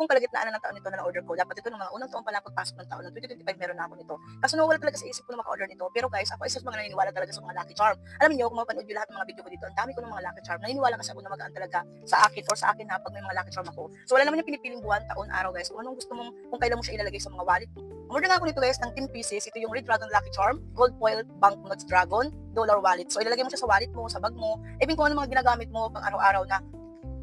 kung kalagitnaan na ng taon nito na na-order ko, dapat ito ng mga unang taon pa lang pagpasok ng taon ng 2025 meron na ako nito. Kaso nawala talaga sa isip ko na maka-order nito. Pero guys, ako isa sa mga naniniwala talaga sa mga lucky charm. Alam niyo, kung mapanood niyo lahat ng mga video ko dito, ang dami ko ng mga lucky charm. Naniniwala kasi ako na magaan talaga sa akin or sa akin na pag may mga lucky charm ako. So wala naman yung pinipiling buwan, taon, araw guys. Kung anong gusto mong, kung kailan mo siya ilalagay sa mga wallet mo. Umorder nga ako nito guys ng 10 pieces. Ito yung Red Dragon Lucky Charm, Gold Foil Banknotes Dragon, Dollar Wallet. So ilalagay mo siya sa wallet mo, sa bag mo, even kung ano mga ginagamit mo pang araw-araw na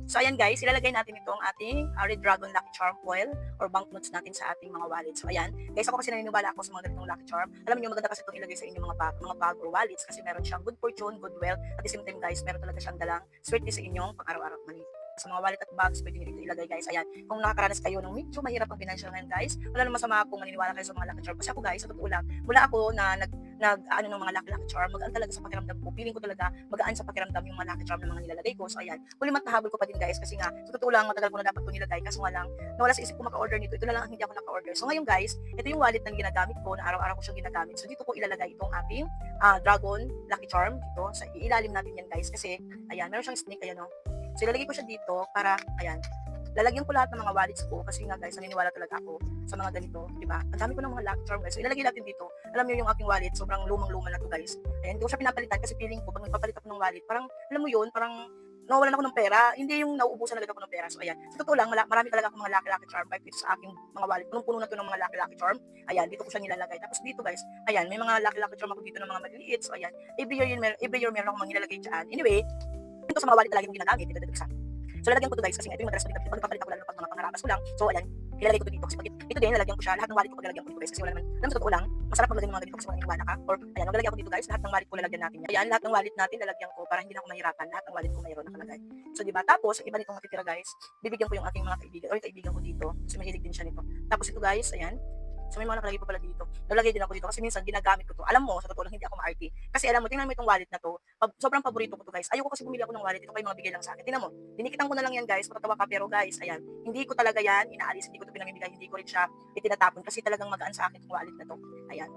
So ayan guys, ilalagay natin itong ating uh, Red Dragon Lucky Charm foil or banknotes natin sa ating mga wallet. So ayan, guys ako kasi naniniwala ako sa mga ganitong Lucky Charm. Alam niyo maganda kasi itong ilagay sa inyong mga bag, mga bag or wallets kasi meron siyang good fortune, good wealth. At the same time guys, meron talaga siyang dalang swerte sa inyong pang araw-araw money sa mga wallet at bags, pwede nyo ilagay guys. Ayan, kung nakakaranas kayo ng medyo mahirap ang financial ngayon guys, wala naman masama kung maniniwala kayo sa mga lucky charm. Kasi ako guys, sa totoo lang, mula ako na nag, nag ano ng mga lucky lucky charm, magaan talaga sa pakiramdam ko. Feeling ko talaga magaan sa pakiramdam yung mga lucky charm na mga nilalagay ko. So ayan, huli matahabol ko pa din guys kasi nga, sa totoo lang, matagal ko na dapat ko nilagay kasi nga lang, nawala sa isip ko maka-order nito. Ito na lang ang hindi ako naka-order. So ngayon guys, ito yung wallet na ginagamit ko, na araw-araw ko siyang ginagamit. So dito ko ilalagay itong ating ah, Dragon Lucky Charm dito. Sa ilalim natin yan guys kasi, ayan, meron siyang snake, ayan o. So ilalagay ko siya dito para, ayan, lalagyan ko lahat ng mga wallets ko kasi nga guys, naniniwala talaga ako sa mga ganito, di ba? Ang dami ko ng mga lucky charm guys. So ilalagay natin dito. Alam niyo yung aking wallet, sobrang lumang-luma na to guys. Ayan, hindi ko siya pinapalitan kasi feeling ko pag nagpapalit ako ng wallet, parang alam mo yun, parang nawawalan ako ng pera, hindi yung nauubusan agad ako ng pera. So ayan, sa totoo lang, marami talaga akong mga lucky lucky charm bike dito sa aking mga wallet. Punong-puno na to ng mga lucky lucky charm. Ayan, dito ko siya nilalagay. Tapos dito guys, ayan, may mga lucky lucky charm ako dito ng mga maliliit. So ayan, every year, every year meron akong mga nilalagay dyan. Anyway, ito sa mga wallet talaga yung ginagamit, dito dito sa So lalagyan ko to guys kasi ito yung madalas ko dito. Pag papalit ako lalo pag mga pangarapas ko lang. So ayan, ilalagay ko to dito kasi ito din lalagyan ko siya. Lahat ng wallet ko paglalagyan ko dito guys kasi wala naman. Alam sa totoo lang, masarap maglagay ng mga ganito kasi wala niniwala ka. Or ayan, maglalagyan ko dito guys. Lahat ng wallet ko lalagyan natin yan. Ayan, lahat ng wallet natin lalagyan ko para hindi na ako mahirapan. Lahat ng wallet ko mayroon nakalagay. So di ba? Tapos, iba nitong matitira guys, bibigyan ko yung aking mga kaibigan or kaibigan ko dito kasi mahilig din siya nito. Tapos ito guys, ayan, So may mga nakalagay pa pala dito. Nalagay din ako dito kasi minsan ginagamit ko to. Alam mo, sa totoo lang hindi ako ma-RT. Kasi alam mo, tingnan mo itong wallet na to. Sobrang paborito ko to guys. Ayoko kasi bumili ako ng wallet. Ito kayo mga bigay lang sa akin. Tingnan mo, dinikitan ko na lang yan guys. Matatawa ka pero guys, ayan. Hindi ko talaga yan inaalis. Hindi ko to pinamimigay. Hindi ko rin siya itinatapon kasi talagang magaan sa akin itong wallet na to. Ayan.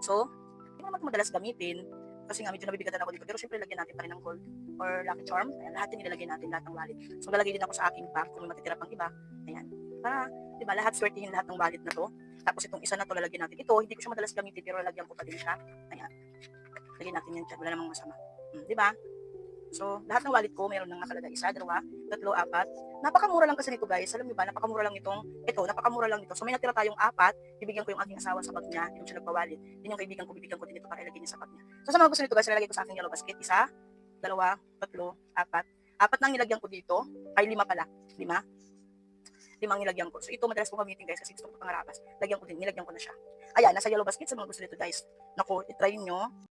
So, hindi ko naman madalas gamitin kasi nga medyo nabibigatan ako dito. Pero syempre lagyan natin pa rin ng gold or lucky charm. Ayan, lahat din nilalagay natin, lahat ng wallet. So, lalagay din ako sa aking bag kung matitira pang iba. Ayan. Para, di ba, lahat swertihin lahat ng wallet na to. Tapos itong isa na to lalagyan natin. Ito, hindi ko siya madalas gamitin pero lalagyan ko pa din siya. Ayan. Lagyan natin yan dyan. Wala namang masama. Hmm, di ba? So, lahat ng wallet ko, mayroon nang nakalagay. Isa, dalawa, tatlo, apat. Napakamura lang kasi nito guys. Alam niyo ba, napakamura lang itong, ito, napakamura lang nito. So, may natira tayong apat. Bibigyan ko yung aking asawa sa bag niya. Yung siya nagpawalit. Yun yung kaibigan ko, bibigyan ko din ito para ilagay niya sa bag niya. So, sa mga gusto nito guys, ilalagay ko sa aking yellow basket. Isa, dalawa, tatlo, apat. Apat nang nilagyan ko dito. Ay, lima pala. Lima limang nilagyan ko. So ito madalas ko gamitin guys kasi gusto ko pangarapas. Lagyan ko din, nilagyan ko na siya. Ayan, nasa yellow basket sa mga gusto nito guys. Nako, itry nyo.